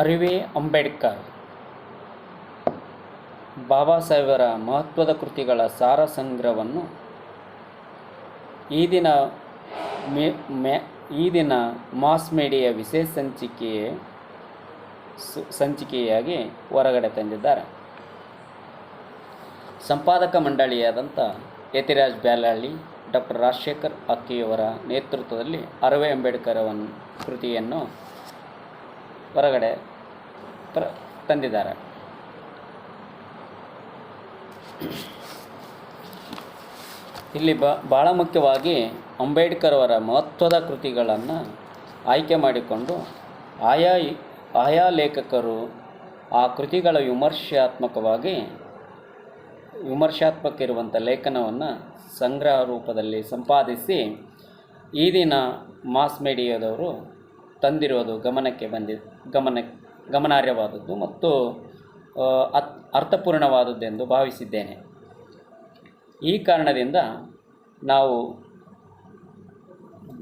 ಅರಿವೆ ಅಂಬೇಡ್ಕರ್. ಬಾಬಾ ಸಾಹೇಬರ ಮಹತ್ವದ ಕೃತಿಗಳ ಸಾರ ಸಂಗ್ರಹವನ್ನು ಈ ದಿನ ಈ ದಿನ ಮಾಸ್ ಮೀಡಿಯಾ ವಿಶೇಷ ಸಂಚಿಕೆಯ ಸಂಚಿಕೆಯಾಗಿ ಹೊರಗಡೆ ತಂದಿದ್ದಾರೆ. ಸಂಪಾದಕ ಮಂಡಳಿಯಾದಂಥ ಯತಿರಾಜ್ ಬ್ಯಾಲಹಳ್ಳಿ ಡಾಕ್ಟರ್ ರಾಜಶೇಖರ್ ಅಕ್ಕಿಯವರ ನೇತೃತ್ವದಲ್ಲಿ ಅರವೆ ಅಂಬೇಡ್ಕರ್ ಕೃತಿಯನ್ನು ಹೊರಗಡೆ ತಂದಿದ್ದಾರೆ. ಇಲ್ಲಿ ಬ ಭಾಳ ಮುಖ್ಯವಾಗಿ ಅಂಬೇಡ್ಕರ್ ಅವರ ಮಹತ್ವದ ಕೃತಿಗಳನ್ನು ಆಯ್ಕೆ ಮಾಡಿಕೊಂಡು ಆಯಾ ಆಯಾ ಲೇಖಕರು ಆ ಕೃತಿಗಳ ವಿಮರ್ಶಾತ್ಮಕವಾಗಿ ವಿಮರ್ಶಾತ್ಮಕ ಇರುವಂಥ ಲೇಖನವನ್ನು ಸಂಗ್ರಹ ರೂಪದಲ್ಲಿ ಸಂಪಾದಿಸಿ ಈ ದಿನ ಮಾಸ್ ಮೀಡಿಯಾದವರು ತಂದಿರುವುದು ಗಮನಕ್ಕೆ ಬಂದಿ, ಗಮನ, ಗಮನಾರ್ಹವಾದದ್ದು ಮತ್ತು ಅತ್, ಅರ್ಥಪೂರ್ಣವಾದದ್ದೆಂದು ಭಾವಿಸಿದ್ದೇನೆ. ಈ ಕಾರಣದಿಂದ ನಾವು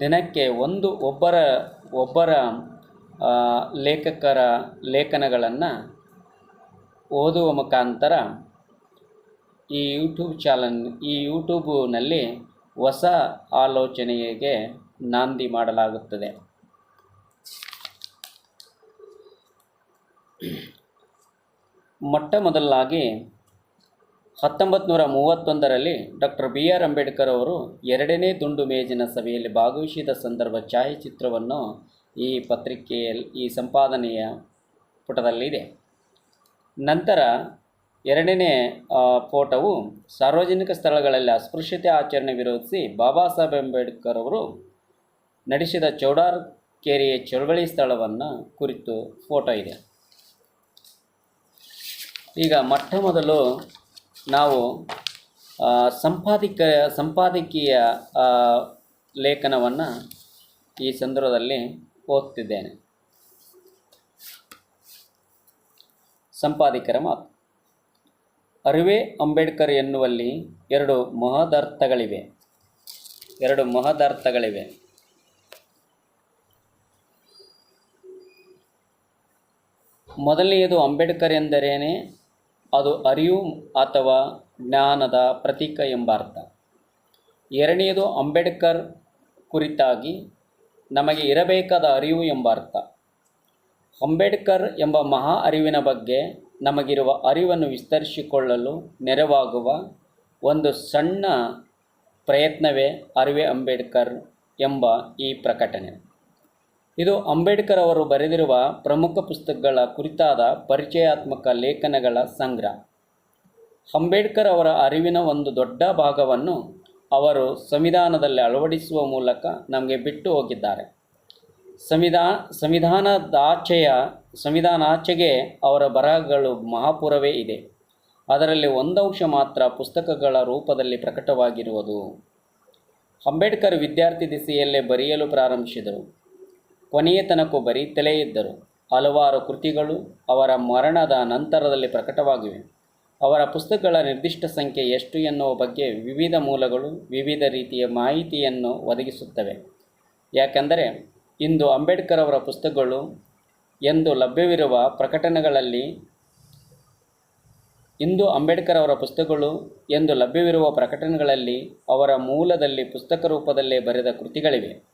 ದಿನಕ್ಕೆ ಒಂದು ಒಬ್ಬರ ಒಬ್ಬರ ಲೇಖಕರ ಲೇಖನಗಳನ್ನು ಓದುವ ಮುಖಾಂತರ ಈ ಯೂಟ್ಯೂಬ್ ಚಾನಲ್, ಈ ಯೂಟ್ಯೂಬ್ನಲ್ಲಿ ಹೊಸ ಆಲೋಚನೆಗೆ ನಾಂದಿ ಮಾಡಲಾಗುತ್ತದೆ. ಮೊಟ್ಟ ಮೊದಲಾಗಿ ಹತ್ತೊಂಬತ್ತು ನೂರ ಮೂವತ್ತೊಂದರಲ್ಲಿ ಡಾಕ್ಟರ್ ಬಿ ಆರ್ ಅಂಬೇಡ್ಕರ್ ಅವರು ಎರಡನೇ ದುಂಡು ಮೇಜಿನ ಸಭೆಯಲ್ಲಿ ಭಾಗವಹಿಸಿದ ಸಂದರ್ಭ ಛಾಯಾಚಿತ್ರವನ್ನು ಈ ಪತ್ರಿಕೆಯಲ್ಲಿ, ಈ ಸಂಪಾದನೆಯ ಪುಟದಲ್ಲಿದೆ. ನಂತರ ಎರಡನೇ ಫೋಟೋವು ಸಾರ್ವಜನಿಕ ಸ್ಥಳಗಳಲ್ಲಿ ಅಸ್ಪೃಶ್ಯತೆ ಆಚರಣೆ ವಿರೋಧಿಸಿ ಬಾಬಾ ಸಾಹೇಬ್ ಅಂಬೇಡ್ಕರ್ ಅವರು ನಡೆಸಿದ ಚೌಡಾರ್ ಕೆರೆಯ ಚಳವಳಿ ಸ್ಥಳವನ್ನು ಕುರಿತು ಫೋಟೋ ಇದೆ. ಈಗ ಮೊಟ್ಟ ಮೊದಲು ನಾವು ಸಂಪಾದಕ ಸಂಪಾದಿಕ, ಸಂಪಾದಕೀಯ ಲೇಖನವನ್ನು ಈ ಸಂದರ್ಭದಲ್ಲಿ ಓದ್ತಿದ್ದೇನೆ. ಸಂಪಾದಕರ ಮಾತು. ಅರಿವೆ ಅಂಬೇಡ್ಕರ್ ಎನ್ನುವಲ್ಲಿ ಎರಡು ಮಹದಾರ್ಥಗಳಿವೆ. ಎರಡು ಮಹದಾರ್ಥಗಳಿವೆ. ಮೊದಲನೆಯದು ಅಂಬೇಡ್ಕರ್ ಎಂದರೇನೆ? ಅದು ಅರಿವು ಅಥವಾ ಜ್ಞಾನದ ಪ್ರತೀಕ ಎಂಬ ಅರ್ಥ ಎರಡನೆಯದು ಅಂಬೇಡ್ಕರ್ ಕುರಿತಾಗಿ ನಮಗೆ ಇರಬೇಕಾದ ಅರಿವು ಎಂಬ ಅರ್ಥ ಅಂಬೇಡ್ಕರ್ ಎಂಬ ಮಹಾ ಅರಿವಿನ ಬಗ್ಗೆ ನಮಗಿರುವ ಅರಿವನ್ನು ವಿಸ್ತರಿಸಿಕೊಳ್ಳಲು ನೆರವಾಗುವ ಒಂದು ಸಣ್ಣ ಪ್ರಯತ್ನವೇ ಅರಿವೆ ಅಂಬೇಡ್ಕರ್ ಎಂಬ ಈ ಪ್ರಕಟಣೆ. ಇದು ಅಂಬೇಡ್ಕರ್ ಅವರು ಬರೆದಿರುವ ಪ್ರಮುಖ ಪುಸ್ತಕಗಳ ಕುರಿತಾದ ಪರಿಚಯಾತ್ಮಕ ಲೇಖನಗಳ ಸಂಗ್ರಹ. ಅಂಬೇಡ್ಕರ್ ಅವರ ಅರಿವಿನ ಒಂದು ದೊಡ್ಡ ಭಾಗವನ್ನು ಅವರು ಸಂವಿಧಾನದಲ್ಲಿ ಅಳವಡಿಸುವ ಮೂಲಕ ನಮಗೆ ಬಿಟ್ಟು ಹೋಗಿದ್ದಾರೆ. ಸಂವಿಧಾ, ಸಂವಿಧಾನದಾಚೆಯ, ಸಂವಿಧಾನಾಚೆಗೆ ಅವರ ಬರಹಗಳು ಮಹಾಪುರವೇ ಇದೆ. ಅದರಲ್ಲಿ ಒಂದಂಶ ಮಾತ್ರ ಪುಸ್ತಕಗಳ ರೂಪದಲ್ಲಿ ಪ್ರಕಟವಾಗಿರುವುದು. ಅಂಬೇಡ್ಕರ್ ವಿದ್ಯಾರ್ಥಿ ದಿಸೆಯಲ್ಲೇ ಬರೆಯಲು ಪ್ರಾರಂಭಿಸಿದರು. ಕೊನೆಯ ತನಕ ಬರೆಯುತ್ತಲೇ ಇದ್ದರು ಹಲವಾರು ಕೃತಿಗಳು ಅವರ ಮರಣದ ನಂತರದಲ್ಲಿ ಪ್ರಕಟವಾಗಿವೆ. ಅವರ ಪುಸ್ತಕಗಳ ನಿರ್ದಿಷ್ಟ ಸಂಖ್ಯೆ ಎಷ್ಟು ಎನ್ನುವ ಬಗ್ಗೆ ವಿವಿಧ ಮೂಲಗಳು ವಿವಿಧ ರೀತಿಯ ಮಾಹಿತಿಯನ್ನು ಒದಗಿಸುತ್ತವೆ. ಯಾಕೆಂದರೆ, ಇಂದು ಅಂಬೇಡ್ಕರ್ ಅವರ ಪುಸ್ತಕಗಳು ಎಂದು ಲಭ್ಯವಿರುವ ಪ್ರಕಟಣೆಗಳಲ್ಲಿ ಇಂದು ಅಂಬೇಡ್ಕರ್ ಅವರ ಪುಸ್ತಕಗಳು ಎಂದು ಲಭ್ಯವಿರುವ ಪ್ರಕಟಣೆಗಳಲ್ಲಿ ಅವರ ಮೂಲದಲ್ಲಿ ಪುಸ್ತಕ ರೂಪದಲ್ಲೇ ಬರೆದ ಕೃತಿಗಳಿವೆ.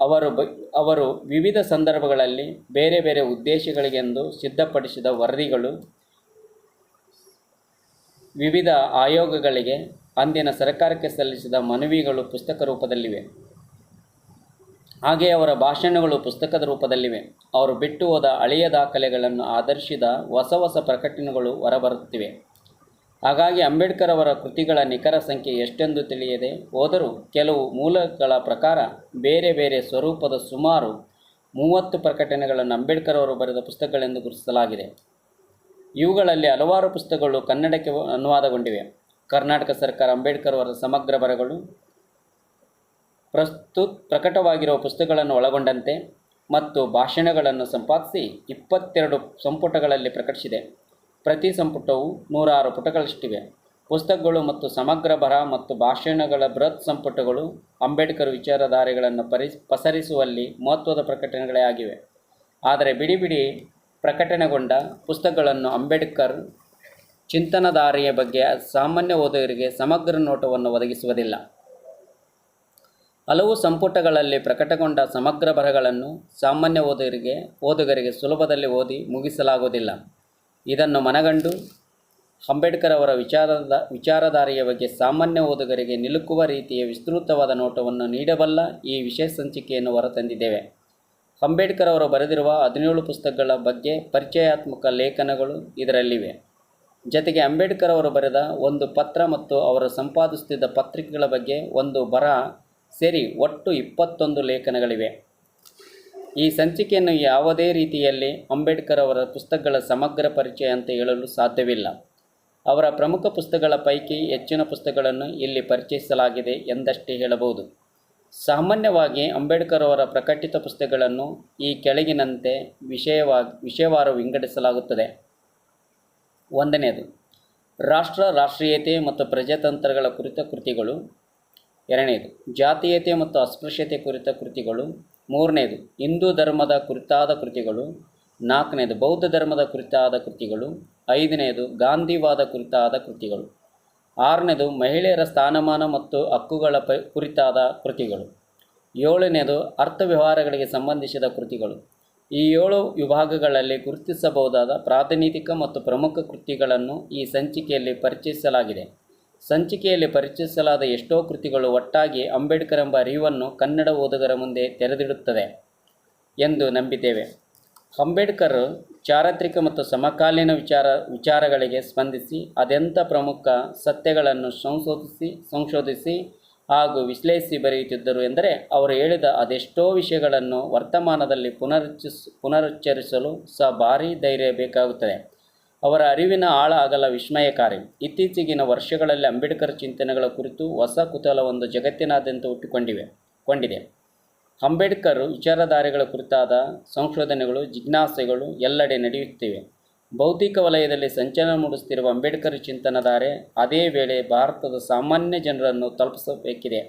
ಅವರು ಅವರು ವಿವಿಧ ಸಂದರ್ಭಗಳಲ್ಲಿ ಬೇರೆ ಬೇರೆ ಉದ್ದೇಶಗಳಿಗೆಂದು ಸಿದ್ಧಪಡಿಸಿದ ವರದಿಗಳು ವಿವಿಧ ಆಯೋಗಗಳಿಗೆ ಅಂದಿನ ಸರ್ಕಾರಕ್ಕೆ ಸಲ್ಲಿಸಿದ ಮನವಿಗಳು ಪುಸ್ತಕ ರೂಪದಲ್ಲಿವೆ. ಹಾಗೆಯೇ ಅವರ ಭಾಷಣಗಳು ಪುಸ್ತಕದ ರೂಪದಲ್ಲಿವೆ. ಅವರು ಬಿಟ್ಟು ಹೋದ ಹಳೆಯ ದಾಖಲೆಗಳನ್ನು ಆಧರಿಸಿದ ಹೊಸ ಹೊಸ ಪ್ರಕಟಣೆಗಳು ಹೊರಬರುತ್ತಿವೆ. ಹಾಗಾಗಿ ಅಂಬೇಡ್ಕರ್ ಅವರ ಕೃತಿಗಳ ನಿಖರ ಸಂಖ್ಯೆ ಎಷ್ಟೆಂದು ತಿಳಿಯದೆ ಹೋದರೂ ಕೆಲವು ಮೂಲಗಳ ಪ್ರಕಾರ ಬೇರೆ ಬೇರೆ ಸ್ವರೂಪದ ಸುಮಾರು ಮೂವತ್ತು ಪ್ರಕಟಣೆಗಳನ್ನು ಅಂಬೇಡ್ಕರ್ ಅವರು ಬರೆದ ಪುಸ್ತಕಗಳೆಂದು ಗುರುತಿಸಲಾಗಿದೆ. ಇವುಗಳಲ್ಲಿ ಹಲವಾರು ಪುಸ್ತಕಗಳು ಕನ್ನಡಕ್ಕೆ ಅನುವಾದಗೊಂಡಿವೆ. ಕರ್ನಾಟಕ ಸರ್ಕಾರ ಅಂಬೇಡ್ಕರ್ ಅವರ ಸಮಗ್ರ ಬರಗಳು, ಪ್ರಸ್ತುತ ಪ್ರಕಟವಾಗಿರುವ ಪುಸ್ತಕಗಳನ್ನು ಒಳಗೊಂಡಂತೆ ಮತ್ತು ಭಾಷಣಗಳನ್ನು ಸಂಪಾದಿಸಿ ಇಪ್ಪತ್ತೆರಡು ಸಂಪುಟಗಳಲ್ಲಿ ಪ್ರಕಟಿಸಿದೆ. ಪ್ರತಿ ಸಂಪುಟವು ನೂರಾರು ಪುಟಗಳಷ್ಟಿವೆ. ಪುಸ್ತಕಗಳು ಮತ್ತು ಸಮಗ್ರ ಬರ ಮತ್ತು ಭಾಷಣಗಳ ಬೃಹತ್ ಸಂಪುಟಗಳು ಅಂಬೇಡ್ಕರ್ ವಿಚಾರಧಾರೆಗಳನ್ನು ಪರಿ, ಪಸರಿಸುವಲ್ಲಿ ಮಹತ್ವದ ಪ್ರಕಟಣೆಗಳೇ ಆಗಿವೆ. ಆದರೆ ಬಿಡಿ ಬಿಡಿ ಪ್ರಕಟಣೆಗೊಂಡ ಪುಸ್ತಕಗಳನ್ನು ಅಂಬೇಡ್ಕರ್ ಚಿಂತನಧಾರೆಯ ಬಗ್ಗೆ ಸಾಮಾನ್ಯ ಓದುಗರಿಗೆ ಸಮಗ್ರ ನೋಟವನ್ನು ಒದಗಿಸುವುದಿಲ್ಲ. ಹಲವು ಸಂಪುಟಗಳಲ್ಲಿ ಪ್ರಕಟಗೊಂಡ ಸಮಗ್ರ ಬರಹಗಳನ್ನು ಸಾಮಾನ್ಯ ಓದುಗರಿಗೆ ಓದುಗರಿಗೆ ಸುಲಭದಲ್ಲಿ ಓದಿ ಮುಗಿಸಲಾಗುವುದಿಲ್ಲ. ಇದನ್ನು ಮನಗಂಡು ಅಂಬೇಡ್ಕರ್ ಅವರ ವಿಚಾರದ ವಿಚಾರಧಾರೆಯ ಬಗ್ಗೆ ಸಾಮಾನ್ಯ ಓದುಗರಿಗೆ ನಿಲುಕುವ ರೀತಿಯ ವಿಸ್ತೃತವಾದ ನೋಟವನ್ನು ನೀಡಬಲ್ಲ ಈ ವಿಶೇಷ ಸಂಚಿಕೆಯನ್ನು ಹೊರತಂದಿದ್ದೇವೆ. ಅಂಬೇಡ್ಕರ್ ಅವರು ಬರೆದಿರುವ ಹದಿನೇಳು ಪುಸ್ತಕಗಳ ಬಗ್ಗೆ ಪರಿಚಯಾತ್ಮಕ ಲೇಖನಗಳು ಇದರಲ್ಲಿವೆ. ಜತೆಗೆ ಅಂಬೇಡ್ಕರ್ ಅವರು ಬರೆದ ಒಂದು ಪತ್ರ ಮತ್ತು ಅವರು ಸಂಪಾದಿಸುತ್ತಿದ್ದ ಪತ್ರಿಕೆಗಳ ಬಗ್ಗೆ ಒಂದು ಬರ ಸೇರಿ ಒಟ್ಟು ಇಪ್ಪತ್ತೊಂದು ಲೇಖನಗಳಿವೆ. ಈ ಸಂಚಿಕೆಯನ್ನು ಯಾವುದೇ ರೀತಿಯಲ್ಲಿ ಅಂಬೇಡ್ಕರ್ ಅವರ ಪುಸ್ತಕಗಳ ಸಮಗ್ರ ಪರಿಚಯ ಅಂತ ಹೇಳಲು ಸಾಧ್ಯವಿಲ್ಲ. ಅವರ ಪ್ರಮುಖ ಪುಸ್ತಕಗಳ ಪೈಕಿ ಹೆಚ್ಚಿನ ಪುಸ್ತಕಗಳನ್ನು ಇಲ್ಲಿ ಪರಿಚಯಿಸಲಾಗಿದೆ ಎಂದಷ್ಟೇ ಹೇಳಬಹುದು. ಸಾಮಾನ್ಯವಾಗಿ ಅಂಬೇಡ್ಕರ್ ಅವರ ಪ್ರಕಟಿತ ಪುಸ್ತಕಗಳನ್ನು ಈ ಕೆಳಗಿನಂತೆ ವಿಷಯವಾಗಿ ವಿಷಯವಾರ ವಿಂಗಡಿಸಲಾಗುತ್ತದೆ. ಒಂದನೆಯದು ರಾಷ್ಟ್ರ, ರಾಷ್ಟ್ರೀಯತೆ ಮತ್ತು ಪ್ರಜಾತಂತ್ರಗಳ ಕುರಿತ ಕೃತಿಗಳು. ಎರಡನೇದು, ಜಾತೀಯತೆ ಮತ್ತು ಅಸ್ಪೃಶ್ಯತೆ ಕುರಿತ ಕೃತಿಗಳು. ಮೂರನೇದು, ಹಿಂದೂ ಧರ್ಮದ ಕುರಿತಾದ ಕೃತಿಗಳು. ನಾಲ್ಕನೇದು, ಬೌದ್ಧ ಧರ್ಮದ ಕುರಿತಾದ ಕೃತಿಗಳು. ಐದನೇದು, ಗಾಂಧಿವಾದ ಕುರಿತಾದ ಕೃತಿಗಳು. ಆರನೇದು, ಮಹಿಳೆಯರ ಸ್ಥಾನಮಾನ ಮತ್ತು ಹಕ್ಕುಗಳ ಪ, ಕುರಿತಾದ ಕೃತಿಗಳು. ಏಳನೇದು, ಅರ್ಥವ್ಯವಹಾರಗಳಿಗೆ ಸಂಬಂಧಿಸಿದ ಕೃತಿಗಳು. ಈ ಏಳು ವಿಭಾಗಗಳಲ್ಲಿ ಗುರುತಿಸಬಹುದಾದ ಪ್ರಾತಿನಿಧಿಕ ಮತ್ತು ಪ್ರಮುಖ ಕೃತಿಗಳನ್ನು ಈ ಸಂಚಿಕೆಯಲ್ಲಿ ಪರಿಚಯಿಸಲಾಗಿದೆ. ಸಂಚಿಕೆಯಲ್ಲಿ ಪರಿಚಯಿಸಲಾದ ಎಷ್ಟೋ ಕೃತಿಗಳು ಒಟ್ಟಾಗಿ ಅಂಬೇಡ್ಕರ್ ಎಂಬ ಅರಿವನ್ನು ಕನ್ನಡ ಓದುಗರ ಮುಂದೆ ತೆರೆದಿಡುತ್ತದೆ ಎಂದು ನಂಬಿದ್ದೇವೆ. ಅಂಬೇಡ್ಕರ್ ಚಾರಿತ್ರಿಕ ಮತ್ತು ಸಮಕಾಲೀನ ವಿಚಾರ, ವಿಚಾರಗಳಿಗೆ ಸ್ಪಂದಿಸಿ, ಅದೆಂಥ ಪ್ರಮುಖ ಸತ್ಯಗಳನ್ನು ಸಂಶೋಧಿಸಿ ಸಂಶೋಧಿಸಿ ಹಾಗೂ ವಿಶ್ಲೇಷಿಸಿ ಬರೆಯುತ್ತಿದ್ದರು ಎಂದರೆ ಅವರು ಹೇಳಿದ ಅದೆಷ್ಟೋ ವಿಷಯಗಳನ್ನು ವರ್ತಮಾನದಲ್ಲಿ ಪುನರುಚ್ಚ ಪುನರುಚ್ಚರಿಸಲು ಸಹ ಭಾರೀ ಧೈರ್ಯ ಬೇಕಾಗುತ್ತದೆ. ಅವರ ಅರಿವಿನ ಆಳ ಅಗಲ ವಿಸ್ಮಯಕಾರಿ. ಇತ್ತೀಚೆಗಿನ ವರ್ಷಗಳಲ್ಲಿ ಅಂಬೇಡ್ಕರ್ ಚಿಂತನೆಗಳ ಕುರಿತು ಹೊಸ ಕುತೂಹಲವೊಂದು ಜಗತ್ತಿನಾದ್ಯಂತ ಹುಟ್ಟಿಕೊಂಡಿವೆ, ಕೊಂಡಿದೆ. ಅಂಬೇಡ್ಕರ್ ವಿಚಾರಧಾರೆಗಳ ಕುರಿತಾದ ಸಂಶೋಧನೆಗಳು, ಜಿಜ್ಞಾಸೆಗಳು ಎಲ್ಲೆಡೆ ನಡೆಯುತ್ತಿವೆ. ಭೌತಿಕ ವಲಯದಲ್ಲಿ ಸಂಚಲನ ಮೂಡಿಸುತ್ತಿರುವ ಅಂಬೇಡ್ಕರ್ ಚಿಂತನಧಾರೆ ಅದೇ ವೇಳೆ ಭಾರತದ ಸಾಮಾನ್ಯ ಜನರನ್ನು ತಲುಪಿಸಬೇಕಿದೆ,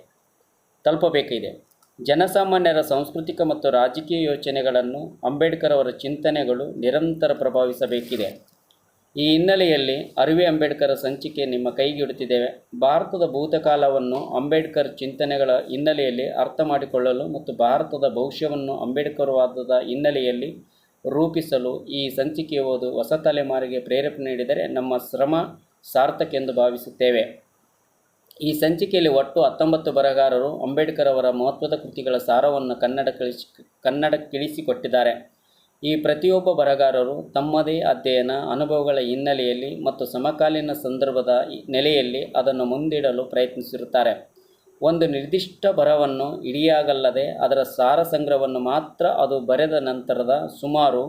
ತಲುಪಬೇಕಿದೆ. ಜನಸಾಮಾನ್ಯರ ಸಾಂಸ್ಕೃತಿಕ ಮತ್ತು ರಾಜಕೀಯ ಯೋಚನೆಗಳನ್ನು ಅಂಬೇಡ್ಕರ್ ಅವರ ಚಿಂತನೆಗಳು ನಿರಂತರ ಪ್ರಭಾವಿಸಬೇಕಿದೆ. ಈ ಹಿನ್ನೆಲೆಯಲ್ಲಿ ಅರಿವೆ ಅಂಬೇಡ್ಕರ್ ಸಂಚಿಕೆ ನಿಮ್ಮ ಕೈಗಿಡುತ್ತಿದ್ದೇವೆ ಭಾರತದ ಭೂತಕಾಲವನ್ನು ಅಂಬೇಡ್ಕರ್ ಚಿಂತನೆಗಳ ಹಿನ್ನೆಲೆಯಲ್ಲಿ ಅರ್ಥ ಮಾಡಿಕೊಳ್ಳಲು ಮತ್ತು ಭಾರತದ ಭವಿಷ್ಯವನ್ನು ಅಂಬೇಡ್ಕರ್ವಾದದ ಹಿನ್ನೆಲೆಯಲ್ಲಿ ರೂಪಿಸಲು ಈ ಸಂಚಿಕೆ ಓದು ಹೊಸ ತಲೆಮಾರಿಗೆ ಪ್ರೇರೇಪಣೆ ನೀಡಿದರೆ ನಮ್ಮ ಶ್ರಮ ಸಾರ್ಥಕ ಎಂದು ಭಾವಿಸುತ್ತೇವೆ. ಈ ಸಂಚಿಕೆಯಲ್ಲಿ ಒಟ್ಟು ಹತ್ತೊಂಬತ್ತು ಬರಹಗಾರರು ಅಂಬೇಡ್ಕರ್ ಅವರ ಮಹತ್ವದ ಕೃತಿಗಳ ಸಾರವನ್ನು ಕನ್ನಡ ಕಳಿಸಿ ಕನ್ನಡಕ್ಕಿಳಿಸಿಕೊಟ್ಟಿದ್ದಾರೆ ಈ ಪ್ರತಿಯೊಬ್ಬ ಬರಹಗಾರರು ತಮ್ಮದೇ ಅಧ್ಯಯನ ಅನುಭವಗಳ ಹಿನ್ನೆಲೆಯಲ್ಲಿ ಮತ್ತು ಸಮಕಾಲೀನ ಸಂದರ್ಭದ ನೆಲೆಯಲ್ಲಿ ಅದನ್ನು ಮುಂದಿಡಲು ಪ್ರಯತ್ನಿಸಿರುತ್ತಾರೆ. ಒಂದು ನಿರ್ದಿಷ್ಟ ಬರವನ್ನು ಇಡಿಯಾಗಲ್ಲದೆ ಅದರ ಸಾರ ಸಂಗ್ರಹವನ್ನು ಮಾತ್ರ ಅದು ಬರೆದ ನಂತರದ ಸುಮಾರು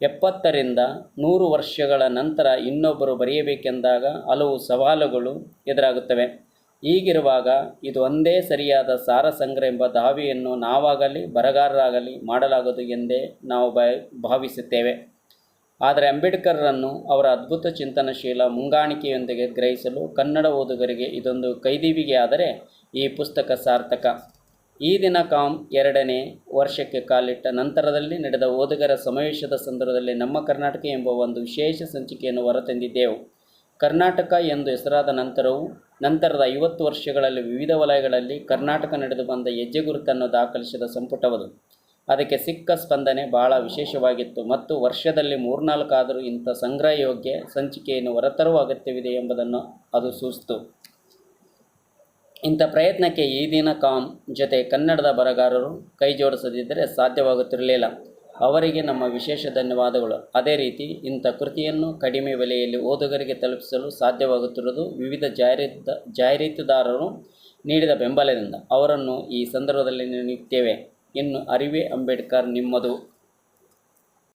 ಎಪ್ಪತ್ತರಿಂದ ನೂರು ವರ್ಷಗಳ ನಂತರ ಇನ್ನೊಬ್ಬರು ಬರೆಯಬೇಕೆಂದಾಗ ಹಲವು ಸವಾಲುಗಳು ಎದುರಾಗುತ್ತವೆ. ಹೀಗಿರುವಾಗ ಇದು ಒಂದೇ ಸರಿಯಾದ ಸಾರ ಸಂಗ್ರಹ ಎಂಬ ದಾವಿಯನ್ನು ನಾವಾಗಲಿ, ಬರಗಾರರಾಗಲಿ ಮಾಡಲಾಗದು ಎಂದೇ ನಾವು ಭಾವಿಸುತ್ತೇವೆ. ಆದರೆ ಅಂಬೇಡ್ಕರ್ರನ್ನು ಅವರ ಅದ್ಭುತ ಚಿಂತನಶೀಲ ಮುಂಗಾಣಿಕೆಯೊಂದಿಗೆ ಗ್ರಹಿಸಲು ಕನ್ನಡ ಓದುಗರಿಗೆ ಇದೊಂದು ಕೈದಿವಿಗೆ ಆದರೆ ಈ ಪುಸ್ತಕ ಸಾರ್ಥಕ. ಈ ದಿನ ಕಾಮ್ ಎರಡನೇ ವರ್ಷಕ್ಕೆ ಕಾಲಿಟ್ಟ ನಂತರದಲ್ಲಿ ನಡೆದ ಓದುಗರ ಸಮಾವೇಶದ ಸಂದರ್ಭದಲ್ಲಿ ನಮ್ಮ ಕರ್ನಾಟಕ ಎಂಬ ಒಂದು ವಿಶೇಷ ಸಂಚಿಕೆಯನ್ನು ಹೊರತಂದಿದ್ದೆವು. ಕರ್ನಾಟಕ ಎಂದು ಹೆಸರಾದ ನಂತರವೂ, ನಂತರದ ಐವತ್ತು ವರ್ಷಗಳಲ್ಲಿ ವಿವಿಧ ವಲಯಗಳಲ್ಲಿ ಕರ್ನಾಟಕ ನಡೆದು ಬಂದ ಹೆಜ್ಜೆಗುರುತನ್ನು ದಾಖಲಿಸಿದ ಸಂಪುಟವದು. ಅದಕ್ಕೆ ಸಿಕ್ಕ ಸ್ಪಂದನೆ ಬಹಳ ವಿಶೇಷವಾಗಿತ್ತು ಮತ್ತು ವರ್ಷದಲ್ಲಿ ಮೂರ್ನಾಲ್ಕಾದರೂ ಇಂಥ ಸಂಗ್ರಹ ಯೋಗ್ಯ ಸಂಚಿಕೆಯನ್ನು ಹೊರತರುವ ಅಗತ್ಯವಿದೆ ಎಂಬುದನ್ನು ಅದು ಸೂಸ್ತು ಇಂಥ ಪ್ರಯತ್ನಕ್ಕೆ ಈ ದಿನ ಕಾಮ್ ಜೊತೆ ಕನ್ನಡದ ಬರಗಾರರು ಕೈ ಜೋಡಿಸದಿದ್ದರೆ ಸಾಧ್ಯವಾಗುತ್ತಿರಲಿಲ್ಲ. ಅವರಿಗೆ ನಮ್ಮ ವಿಶೇಷ ಧನ್ಯವಾದಗಳು. ಅದೇ ರೀತಿ ಇಂಥ ಕೃತಿಯನ್ನು ಕಡಿಮೆ ಬೆಲೆಯಲ್ಲಿ ಓದುಗರಿಗೆ ತಲುಪಿಸಲು ಸಾಧ್ಯವಾಗುತ್ತಿರುವುದು ವಿವಿಧ ಜಾಹೀರಾತ ಜಾಹೀರಾತುದಾರರು ನೀಡಿದ ಬೆಂಬಲದಿಂದ. ಅವರನ್ನು ಈ ಸಂದರ್ಭದಲ್ಲಿ ನೆನೆಯುತ್ತೇವೆ ಇನ್ನು ಅರಿವೆ ಅಂಬೇಡ್ಕರ್ ನಿಮ್ಮದು.